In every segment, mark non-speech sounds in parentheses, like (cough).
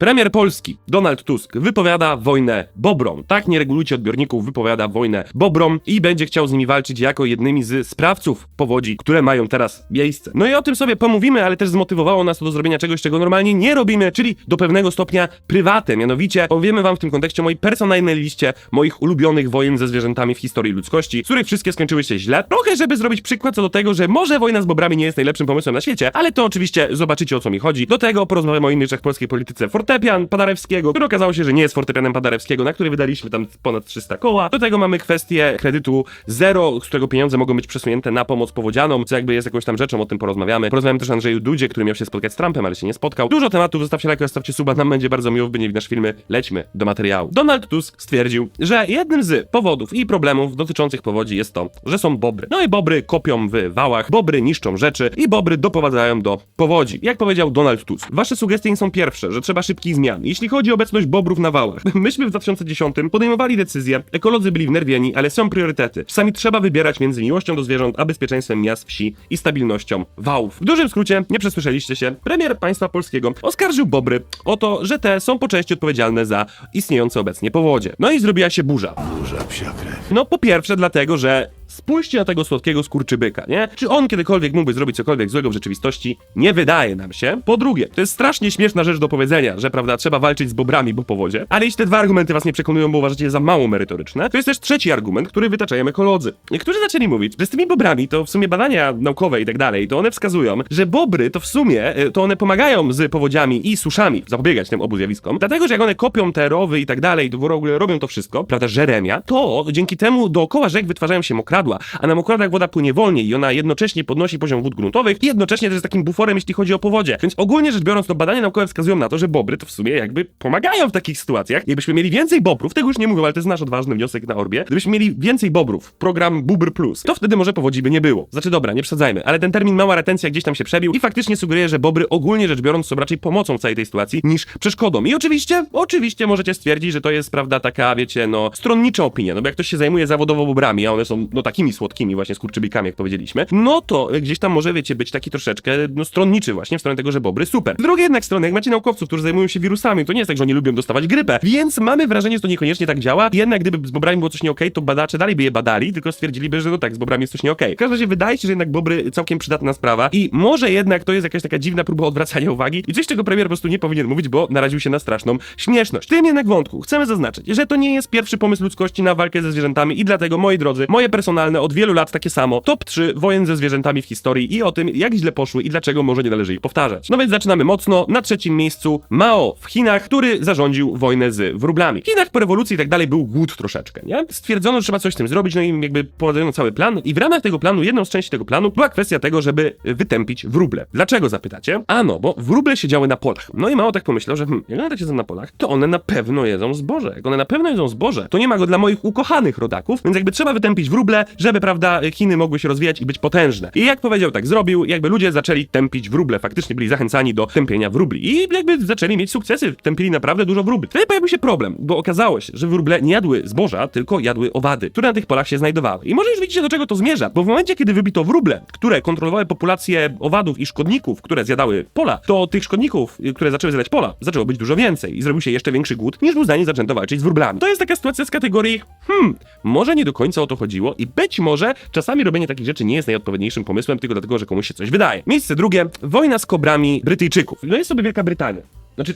Premier Polski Donald Tusk wypowiada wojnę bobrom. Tak, nie regulujcie odbiorników, wypowiada wojnę bobrom i będzie chciał z nimi walczyć jako jednymi z sprawców powodzi, które mają teraz miejsce. No i o tym sobie pomówimy, ale też zmotywowało nas to do zrobienia czegoś, czego normalnie nie robimy, czyli do pewnego stopnia prywatne. Mianowicie powiemy wam w tym kontekście o mojej personalnej liście moich ulubionych wojen ze zwierzętami w historii ludzkości, z których wszystkie skończyły się źle. Trochę, żeby zrobić przykład co do tego, że może wojna z bobrami nie jest najlepszym pomysłem na świecie, ale to oczywiście zobaczycie o co mi chodzi. Do tego porozmawiamy o innych rzeczach polskiej polityce. Fortepian Padarewskiego, który okazało się, że nie jest fortepianem Padarewskiego, na który wydaliśmy tam ponad 300 koła. Do tego mamy kwestię kredytu zero, z którego pieniądze mogą być przesunięte na pomoc powodzianom, co jakby jest jakąś tam rzeczą, o tym porozmawiamy. Porozmawiamy też o Andrzeju Dudzie, który miał się spotkać z Trumpem, ale się nie spotkał. Dużo tematów, zostawcie lajka, zostawcie suba, nam będzie bardzo miło, by nie nasz filmy. Lećmy do materiału. Donald Tusk stwierdził, że jednym z powodów i problemów dotyczących powodzi jest to, że są bobry. No i bobry kopią w wałach, bobry niszczą rzeczy i bobry doprowadzają do powodzi. Jak powiedział Donald Tusk, wasze sugestie nie są pierwsze, że trzeba szybkich zmian. Jeśli chodzi o obecność bobrów na wałach, (laughs) myśmy w 2010 podejmowali decyzje, ekolodzy byli wnerwieni, ale są priorytety. Czasami trzeba wybierać między miłością do zwierząt, a bezpieczeństwem miast, wsi i stabilnością wałów. W dużym skrócie, nie przesłyszeliście się, premier państwa polskiego oskarżył bobry o to, że te są po części odpowiedzialne za istniejące obecnie powodzie. No i zrobiła się burza. Burza psia krew. No po pierwsze dlatego, że spójrzcie na tego słodkiego skurczybyka, nie? Czy on kiedykolwiek mógłby zrobić cokolwiek złego w rzeczywistości? Nie wydaje nam się. Po drugie, to jest strasznie śmieszna rzecz do powiedzenia, że prawda, trzeba walczyć z bobrami po powodzie, ale jeśli te dwa argumenty was nie przekonują, bo uważacie je za mało merytoryczne, to jest też trzeci argument, który wytaczają ekolodzy. Niektórzy zaczęli mówić, że z tymi bobrami to w sumie badania naukowe i tak dalej, to one wskazują, że bobry to w sumie, e, to one pomagają z powodziami i suszami zapobiegać tym obu zjawiskom, dlatego, że jak one kopią te rowy i tak dalej, to w ogóle robią to wszystko, prawda, żeremia, to dzięki temu dookoła rzek wytwarzają się mokradła, a na mokradłach woda płynie wolniej i ona jednocześnie podnosi poziom wód gruntowych i jednocześnie też jest takim buforem, jeśli chodzi o powodzie. Więc ogólnie rzecz biorąc, to badania naukowe wskazują na to, że bobry to w sumie jakby pomagają w takich sytuacjach. Jakbyśmy mieli więcej bobrów, tego już nie mówię, ale to jest nasz odważny wniosek na Orbie, gdybyśmy mieli więcej bobrów, program Bubr Plus, to wtedy może powodzi by nie było. Znaczy dobra, nie przesadzajmy, ale ten termin mała retencja gdzieś tam się przebił i faktycznie sugeruje, że bobry ogólnie rzecz biorąc są raczej pomocą w całej tej sytuacji niż przeszkodą. I oczywiście, oczywiście możecie stwierdzić, że to jest, prawda, taka, wiecie, no, stronnicza opinia, no bo jak ktoś się zajmuje zawodowo bobrami, a one są, no, takimi słodkimi właśnie skurczybikami, jak powiedzieliśmy, no to gdzieś tam może, wiecie, być taki troszeczkę, no, stronniczy właśnie w stronę tego, że bobry super. Z drugiej jednak strony, jak macie naukowców, którzy zajmują się wirusami, to nie jest tak, że oni lubią dostawać grypę, więc mamy wrażenie, że to niekoniecznie tak działa. Jednak gdyby z bobrami było coś nie okej, to badacze dalej by je badali, tylko stwierdziliby, że no tak, z bobrami jest coś nie okej. W każdym razie wydaje się, że jednak bobry całkiem przydatna sprawa i może jednak to jest jakaś taka dziwna próba odwracania uwagi i coś, czego premier po prostu nie powinien mówić, bo naraził się na straszną śmieszność. Tym jednak wątku chcemy zaznaczyć, że to nie jest pierwszy pomysł ludzkości na walkę ze zwierzętami i dlatego, moi drodzy, moje personalne od wielu lat takie samo top 3 wojen ze zwierzętami w historii i o tym, jak źle poszły i dlaczego może nie należy ich powtarzać. No więc zaczynamy mocno. Na trzecim miejscu Mao w Chinach, który zarządził wojnę z wróblami. W Chinach po rewolucji i tak dalej był głód troszeczkę, nie? Stwierdzono, że trzeba coś z tym zrobić, no i jakby prowadzono cały plan i w ramach tego planu, jedną z części tego planu była kwestia tego, żeby wytępić wróble. Dlaczego zapytacie? Ano, bo wróble siedziały na polach. No i Mao tak pomyślał, że hmm, jak one tak siedzą na polach, to one na pewno jedzą zboże. Jak one na pewno jedzą zboże, to nie ma go dla moich ukochanych rodaków, więc jakby trzeba wytępić wróble, żeby, prawda, Chiny mogły się rozwijać i być potężne. I jak powiedział, tak zrobił, jakby ludzie zaczęli tępić wróble, faktycznie byli zachęcani do tępienia wróbli i jakby zaczęli mieć sukcesy, tępili naprawdę dużo wróbli. Wtedy pojawił się problem, bo okazało się, że wróble nie jadły zboża, tylko jadły owady, które na tych polach się znajdowały. I może już widzicie, do czego to zmierza, bo w momencie, kiedy wybito wróble, które kontrolowały populację owadów i szkodników, które zjadały pola, to tych szkodników, y, które zaczęły zjadać pola, zaczęło być dużo więcej i zrobił się jeszcze większy głód, niż był zanim zaczęto walczyć z wróblami. To jest taka sytuacja z kategorii, hmm, może nie do końca o to chodziło i być może czasami robienie takich rzeczy nie jest najodpowiedniejszym pomysłem, tylko dlatego, że komuś się coś wydaje. Miejsce drugie, wojna z kobrami Brytyjczyków. No jest sobie Wielka Brytania. Znaczy,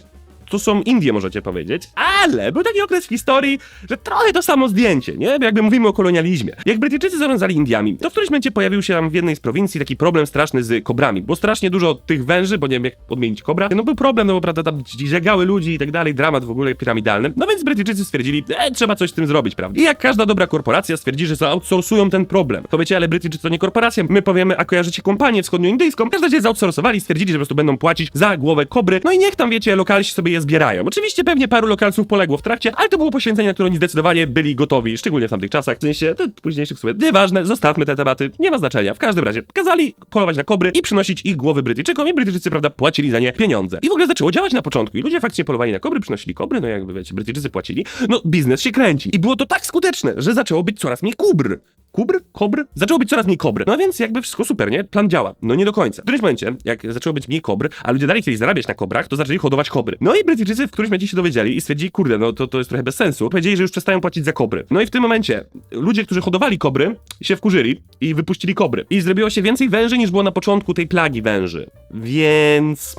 to są Indie, możecie powiedzieć, ale był taki okres w historii, że trochę to samo zdjęcie, nie? Jakby mówimy o kolonializmie. Jak Brytyjczycy zarządzali Indiami, to w którymś momencie pojawił się tam w jednej z prowincji taki problem straszny z kobrami. Było strasznie dużo tych węży, bo nie wiem jak odmienić kobra. No był problem, no bo prawda, tam żegały ludzi i tak dalej, dramat w ogóle piramidalny. No więc Brytyjczycy stwierdzili, e, trzeba coś z tym zrobić, prawda? I jak każda dobra korporacja stwierdzi, że zoutsourcują ten problem. To wiecie, ale Brytyjczycy to nie korporacja. My powiemy, a kojarzycie kompanię wschodnioindyjską. W każdym razie zoutsourcowali, stwierdzili, że po prostu będą płacić za głowę kobry. No i niech tam, wiecie, lokalsi sobie je zbierają. Oczywiście pewnie paru lokalców poległo w trakcie, ale to było poświęcenie, na które oni zdecydowanie byli gotowi, szczególnie w tamtych czasach. W sensie, to późniejszych sobie. Nieważne, zostawmy te tematy, nie ma znaczenia. W każdym razie, kazali polować na kobry i przynosić ich głowy Brytyjczykom i Brytyjczycy, prawda, płacili za nie pieniądze. I w ogóle zaczęło działać na początku i ludzie faktycznie polowali na kobry, przynosili kobry, no jakby wiecie, Brytyjczycy płacili. No biznes się kręci. I było to tak skuteczne, że zaczęło być coraz mniej kubr. Kubr, kobr, zaczęło być coraz mniej kobry. No więc jakby wszystko super, nie? Plan działa. No nie do końca. W którymś momencie, jak zaczęło być mniej kobr, a ludzie dalej chcieli zarabiać na kobrach, to zaczęli hodować kobry. No i Brytyjczycy w którymś momencie się dowiedzieli i stwierdzili, kurde, no to, to jest trochę bez sensu. Powiedzieli, że już przestają płacić za kobry. No i w tym momencie ludzie, którzy hodowali kobry, się wkurzyli i wypuścili kobry. I zrobiło się więcej węży niż było na początku tej plagi węży. Więc...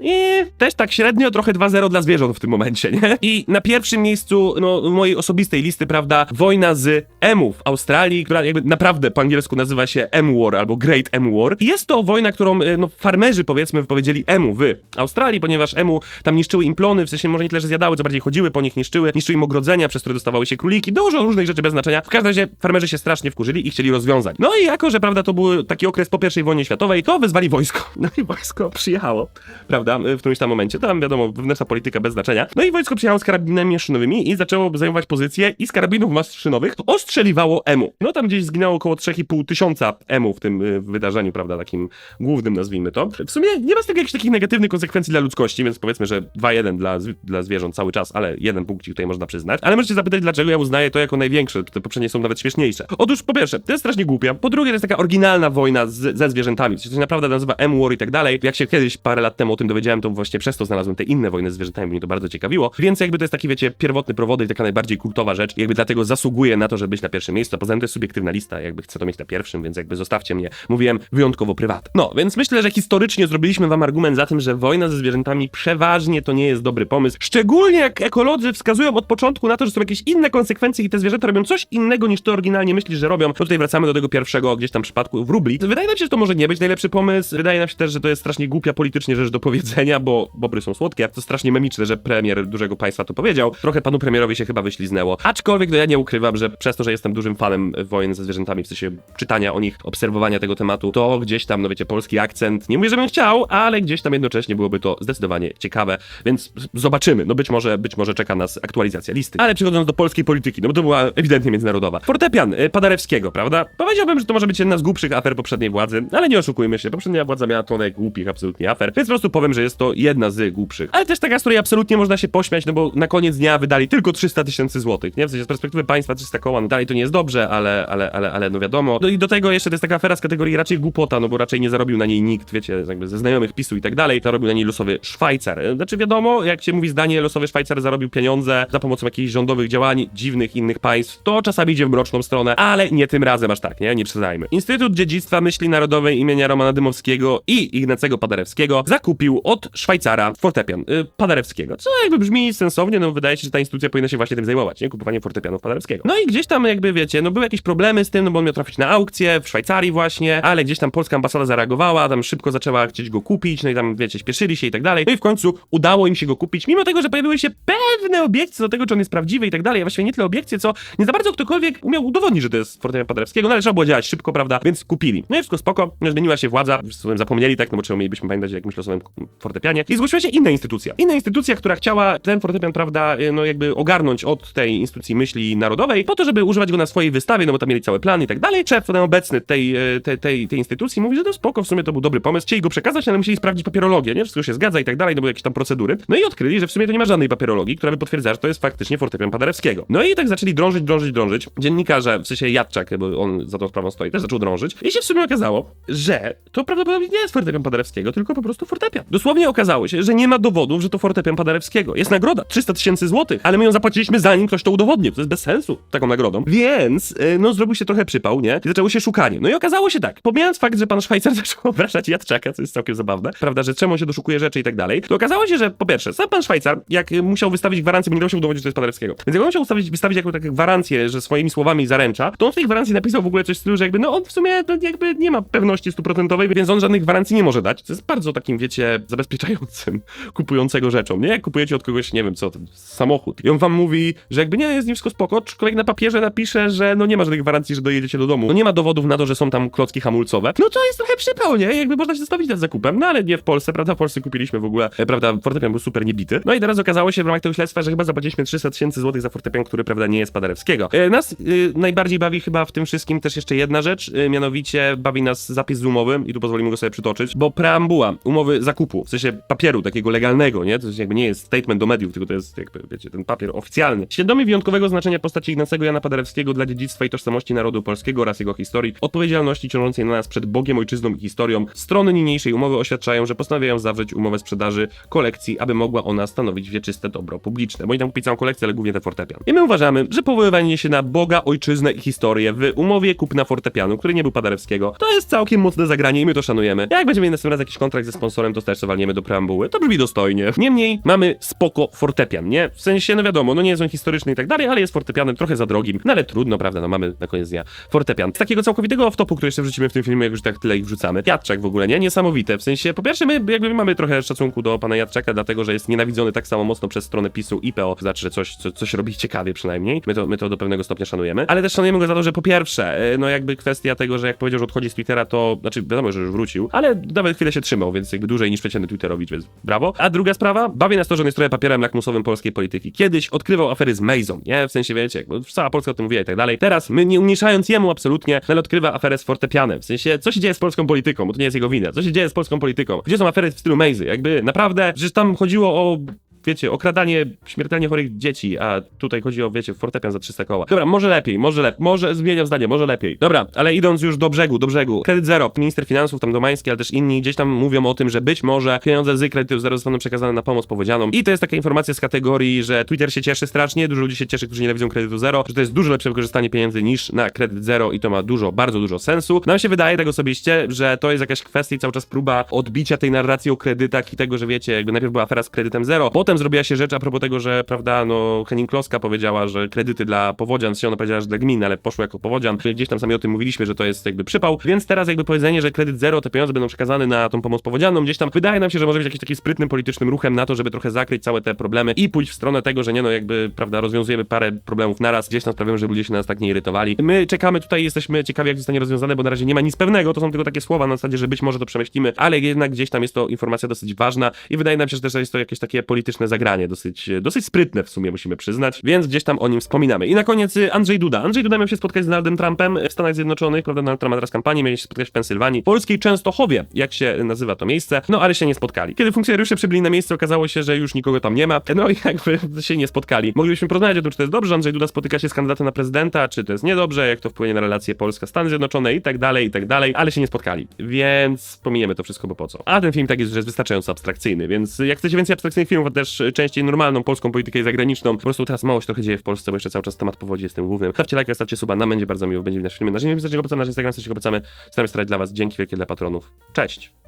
I też tak średnio, trochę 2-0 dla zwierząt w tym momencie, nie? I na pierwszym miejscu, no, mojej osobistej listy, prawda, wojna z emu w Australii, która jakby naprawdę po angielsku nazywa się Emu War albo Great Emu War. Jest to wojna, którą, e, no, farmerzy powiedzmy wypowiedzieli emu w Australii, ponieważ emu tam niszczyły im plony, w sensie może nie tyle, że zjadały, co bardziej chodziły po nich, niszczyły, niszczyły im ogrodzenia, przez które dostawały się króliki, dużo różnych rzeczy bez znaczenia. W każdym razie farmerzy się strasznie wkurzyli i chcieli rozwiązać. No i jako, że prawda, to był taki okres po I wojnie światowej, to wezwali wojsko. (laughs) No i wojsko przyjechało, prawda, w którymś tam momencie, tam wiadomo, wewnętrzna polityka bez znaczenia. No i wojsko przyjechało z karabinami maszynowymi i zaczęło zajmować pozycje i z karabinów maszynowych ostrzeliwało emu. No tam gdzieś zginęło około 3,5 tysiąca emu w tym y, wydarzeniu, prawda, takim głównym nazwijmy to. W sumie nie ma z tego jakichś takich negatywnych konsekwencji dla ludzkości, więc powiedzmy, że 2-1 dla, dla zwierząt cały czas, ale jeden punkcik tutaj można przyznać. Ale możecie zapytać, dlaczego ja uznaję to jako największe, te poprzednie są nawet śmieszniejsze. Otóż po pierwsze, to jest strasznie głupia, po drugie to jest taka oryginalna wojna z, ze zwierzętami, coś się naprawdę nazywa M-War i tak dalej. Jak się kiedyś parę lat temu o tym to właśnie przez to znalazłem te inne wojny z zwierzętami, bo mnie to bardzo ciekawiło. Więc jakby to jest taki, wiecie, pierwotny prowody i taka najbardziej kultowa rzecz i jakby dlatego zasługuje na to, żeby być na pierwszym miejscu. Poza tym to jest subiektywna lista, jakby chcę to mieć na pierwszym, więc jakby zostawcie mnie. Mówiłem wyjątkowo prywatnie. No, więc myślę, że historycznie zrobiliśmy wam argument za tym, że wojna ze zwierzętami przeważnie to nie jest dobry pomysł. Szczególnie jak ekolodzy wskazują od początku na to, że są jakieś inne konsekwencje i te zwierzęta robią coś innego niż to oryginalnie myślisz, że robią. No tutaj wracamy do tego pierwszego gdzieś tam przypadku wróbli. Wydaje nam się, że to może nie być najlepszy pomysł. Wydaje nam się też, że to jest strasznie głupia politycznie rzecz do powiedzenia, bo bobry są słodkie. To strasznie memiczne, że premier dużego państwa to powiedział. Trochę panu premierowi się chyba wyśliznęło. Aczkolwiek no ja nie ukrywam, że przez to, że jestem dużym fanem wojen ze zwierzętami, w sensie czytania o nich, obserwowania tego tematu, to gdzieś tam, no wiecie, polski akcent. Nie mówię, żebym chciał, ale gdzieś tam jednocześnie byłoby to zdecydowanie ciekawe, więc zobaczymy. No być może, być może czeka nas aktualizacja listy. Ale przechodząc do polskiej polityki, no bo to była ewidentnie międzynarodowa. Fortepian y, Paderewskiego, prawda? Powiedziałbym, że to może być jedna z głupszych afer poprzedniej władzy, ale nie oszukujmy się, poprzednia władza miała tonę głupich absolutnie afer, więc po prostu powiem, że jest to jedna z głupszych. Ale też taka, z której absolutnie można się pośmiać, no bo na koniec dnia wydali tylko 300 tysięcy złotych, nie? W sensie z perspektywy państwa 300 koła, no dalej to nie jest dobrze, ale, ale, ale, ale no wiadomo. No i do tego jeszcze to jest taka afera z kategorii raczej głupota, no bo raczej nie zarobił na niej nikt, wiecie, jakby ze znajomych PiSu i tak dalej, zarobił na niej losowy Szwajcar. Znaczy wiadomo, jak się mówi zdanie, losowy Szwajcar zarobił pieniądze za pomocą jakichś rządowych działań dziwnych innych państw, to czasami idzie w mroczną stronę, ale nie tym razem aż tak, nie? Nie przesadzajmy. Instytut Dziedzictwa Myśli Narodowej imienia Romana Dymowskiego i Ignacego Paderewskiego zakupił od Szwajcara fortepian y, Paderewskiego, co jakby brzmi sensownie, no wydaje się, że ta instytucja powinna się właśnie tym zajmować, nie? Kupowaniem fortepianów Paderewskiego. No i gdzieś tam jakby wiecie, no były jakieś problemy z tym, no bo on miał trafić na aukcję w Szwajcarii właśnie, ale gdzieś tam polska ambasada zareagowała, tam szybko zaczęła chcieć go kupić, no i tam wiecie, śpieszyli się i tak dalej. No i w końcu udało im się go kupić, mimo tego, że pojawiły się pewne obiekcje do tego, czy on jest prawdziwy i tak dalej, właściwie nie tyle obiekcje, co nie za bardzo ktokolwiek umiał udowodnić, że to jest fortepian Paderewskiego, no ale trzeba było działać szybko, prawda, więc kupili. No i wszystko spoko, zmieniła się władza, zapomnieli tak, no bo czemu mielibyśmy pamiętać jakimś losowym fortepianie i zgłosiła się inna instytucja. Inna instytucja, która chciała ten fortepian, prawda, no jakby ogarnąć od tej instytucji myśli narodowej, po to, żeby używać go na swojej wystawie, no bo tam mieli cały plan i tak dalej. Szef ten obecny tej, e, tej, tej, tej instytucji mówi, że to spoko, w sumie to był dobry pomysł, chcieli go przekazać, ale musieli sprawdzić papierologię, nie? Wszystko się zgadza i tak dalej, no były jakieś tam procedury. No i odkryli, że w sumie to nie ma żadnej papierologii, która by potwierdzała, że to jest faktycznie fortepian Paderewskiego. No i tak zaczęli drążyć, drążyć, drążyć. Dziennikarze, w sensie Jadczak, bo on za tą sprawą stoi, też zaczął drążyć. I się w sumie okazało, że to prawdopodobnie nie jest fortepian Paderewskiego, tylko po prostu fortepian. Dosłownie okazało się, że nie ma dowodów, że to fortepian Paderewskiego. Jest nagroda, 300 tysięcy złotych, ale my ją zapłaciliśmy zanim ktoś to udowodnił. To jest bez sensu, taką nagrodą. Więc, y, no, zrobił się trochę przypał, nie? I zaczęło się szukanie. No i okazało się tak, pomijając fakt, że pan Szwajcar (laughs) zaczął obrażać Jadczaka, co jest całkiem zabawne, prawda, że czemu się doszukuje rzeczy i tak dalej, to okazało się, że po pierwsze, sam pan Szwajcar, jak musiał wystawić gwarancję, bo nie dało się udowodnić, że to jest Paderewskiego. Więc jak on musiał ustawić, wystawić jakąś taką gwarancję, że swoimi słowami zaręcza, to on w tej gwarancji napisał w ogóle coś w stylu, że jakby, no on w sumie no, jakby nie ma pewności stuprocentowej, więc on żadnych gwarancji nie może dać. To jest bardzo takim, wiecie, zabezpieczającym kupującego rzeczą, nie? Jak kupujecie od kogoś, nie wiem co, samochód i on wam mówi, że jakby nie, jest nie wszystko spoko, człowiek na papierze napisze, że no nie ma żadnych gwarancji, że dojedziecie do domu. No nie ma dowodów na to, że są tam klocki hamulcowe. No to jest trochę przypał, nie? Jakby można się zostawić nad zakupem, no ale nie w Polsce, prawda? W Polsce kupiliśmy w ogóle, e, prawda, fortepian był super niebity. No i teraz okazało się w ramach tego śledztwa, że chyba zapłaciliśmy 300 tysięcy złotych za fortepian, który, prawda, nie jest Paderewskiego. E, nas e, najbardziej bawi chyba w tym wszystkim też jeszcze jedna rzecz, mianowicie bawi nas zapis z umowy i tu pozwolimy go sobie przytoczyć, bo preambuła umowy zakupu w sensie papieru takiego legalnego, nie? To jakby nie jest statement do mediów, tylko to jest jakby, wiecie, ten papier oficjalny. Świadomy wyjątkowego znaczenia postaci Ignacego Jana Paderewskiego dla dziedzictwa i tożsamości narodu polskiego oraz jego historii, odpowiedzialności ciążącej na nas przed Bogiem, ojczyzną i historią, strony niniejszej umowy oświadczają, że postanawiają zawrzeć umowę sprzedaży kolekcji, aby mogła ona stanowić wieczyste dobro publiczne. Bo oni tam kupili całą kolekcję, ale głównie ten fortepian. I my uważamy, że powoływanie się na Boga, ojczyznę i historię w umowie kupna fortepianu, który nie był Paderewskiego, to jest całkiem mocne zagranie i my to szanujemy. Jak będziemy mieli razem jakiś kontrakt ze sponsorem, to też walniemy do preambuły. To brzmi dostojnie. Niemniej mamy spoko fortepian, nie? W sensie, no wiadomo, no nie jest on historyczny i tak dalej, ale jest fortepianem trochę za drogim. No ale trudno, prawda, no mamy na koniec dnia fortepian. Z takiego całkowitego off-topu, który jeszcze wrzucimy w tym filmie, jak już tak tyle ich wrzucamy. Jadczak w ogóle, nie? Niesamowite. W sensie, po pierwsze, my jakby mamy trochę szacunku do pana Jadczaka, dlatego, że jest nienawidzony tak samo mocno przez stronę PiSu i PO, znaczy, że coś, co, coś robi ciekawie przynajmniej. My to, my to do pewnego stopnia szanujemy. Ale też szanujemy go za to, że po pierwsze, e, no jakby kwestia tego, że jak powiedział, że odchodzi z Twittera, to, znaczy wiadomo, że już wrócił, ale nawet chwilę się trzymał, więc jakby dłużej niż Twitterowicz, więc brawo. A druga sprawa, bawi nas to, że on jest trochę papierem lakmusowym polskiej polityki. Kiedyś odkrywał afery z Mejzą, nie? W sensie, wiecie, bo cała Polska o tym mówiła i tak dalej. Teraz, my nie umniejszając jemu absolutnie, ale odkrywa aferę z fortepianem. W sensie, co się dzieje z polską polityką, bo to nie jest jego wina. Co się dzieje z polską polityką? Gdzie są afery w stylu Mejzy? Jakby naprawdę, że tam chodziło o wiecie, okradanie śmiertelnie chorych dzieci, a tutaj chodzi o, wiecie, fortepian za 300 koła. Dobra, może lepiej, może lepiej, może zmieniam zdanie, może lepiej. Dobra, ale idąc już do brzegu, do brzegu. Kredyt zero. Minister finansów, tam Domański, ale też inni gdzieś tam mówią o tym, że być może pieniądze z kredytów zero zostaną przekazane na pomoc powodzianom. I to jest taka informacja z kategorii, że Twitter się cieszy strasznie, dużo ludzi się cieszy, którzy nienawidzą kredytu zero, że to jest dużo lepsze wykorzystanie pieniędzy niż na kredyt zero i to ma dużo, bardzo dużo sensu. Nam się wydaje tak osobiście, że to jest jakaś kwestia cały czas próba odbicia tej narracji o kredytach i tego, że wiecie, jakby najpierw była afera z kredytem zero, potem zrobiła się rzecz a propos tego, że prawda, no Henning Kloska powiedziała, że kredyty dla powodzian, sensie ona powiedziała, że dla gmin, ale poszło jako powodzian. Gdzieś tam sami o tym mówiliśmy, że to jest jakby przypał, więc teraz jakby powiedzenie, że kredyt zero, te pieniądze będą przekazane na tą pomoc powodzianą, gdzieś tam wydaje nam się, że może być jakiś taki sprytnym politycznym ruchem na to, żeby trochę zakryć całe te problemy i pójść w stronę tego, że nie no, jakby, prawda, rozwiązujemy parę problemów naraz, gdzieś tam sprawimy, żeby ludzie się nas tak nie irytowali. My czekamy tutaj, jesteśmy ciekawi, jak zostanie rozwiązane, bo na razie nie ma nic pewnego, to są tylko takie słowa na zasadzie, że być może to przemyślimy, ale jednak gdzieś tam jest to informacja dosyć ważna i wydaje nam się, że też jest to jakieś takie polityczne zagranie, dosyć, dosyć sprytne w sumie, musimy przyznać, więc gdzieś tam o nim wspominamy. I na koniec y, Andrzej Duda. Andrzej Duda miał się spotkać z Donaldem Trumpem w Stanach Zjednoczonych, prawda, Donald Trump ma teraz kampanię, mieli się spotkać w Pensylwanii, polskiej Częstochowie, jak się nazywa to miejsce, no ale się nie spotkali. Kiedy funkcjonariusze przybyli na miejsce, okazało się, że już nikogo tam nie ma, no i jakby (laughs) się nie spotkali. Moglibyśmy porozmawiać o tym, czy to jest dobrze, Andrzej Duda spotyka się z kandydatem na prezydenta, czy to jest niedobrze, jak to wpłynie na relacje Polska-Stany Zjednoczone i tak dalej, i tak dalej, ale się nie spotkali, więc pominiemy to wszystko, bo po co. A ten film tak jest, że jest wystarczająco abstrakcyjny, więc jak chcecie więcej abstrakcyjnych filmów, a też częściej normalną polską politykę zagraniczną, po prostu teraz mało się trochę dzieje w Polsce, bo jeszcze cały czas temat powodzi jest tym głównym. Stawcie lajka, stawcie suba, nam będzie bardzo miło, będzie w naszym filmie. Na razie nie wiem, obecamy, nasz Instagram, coś obecamy, staramy się starać dla was. Dzięki wielkie dla patronów. Cześć!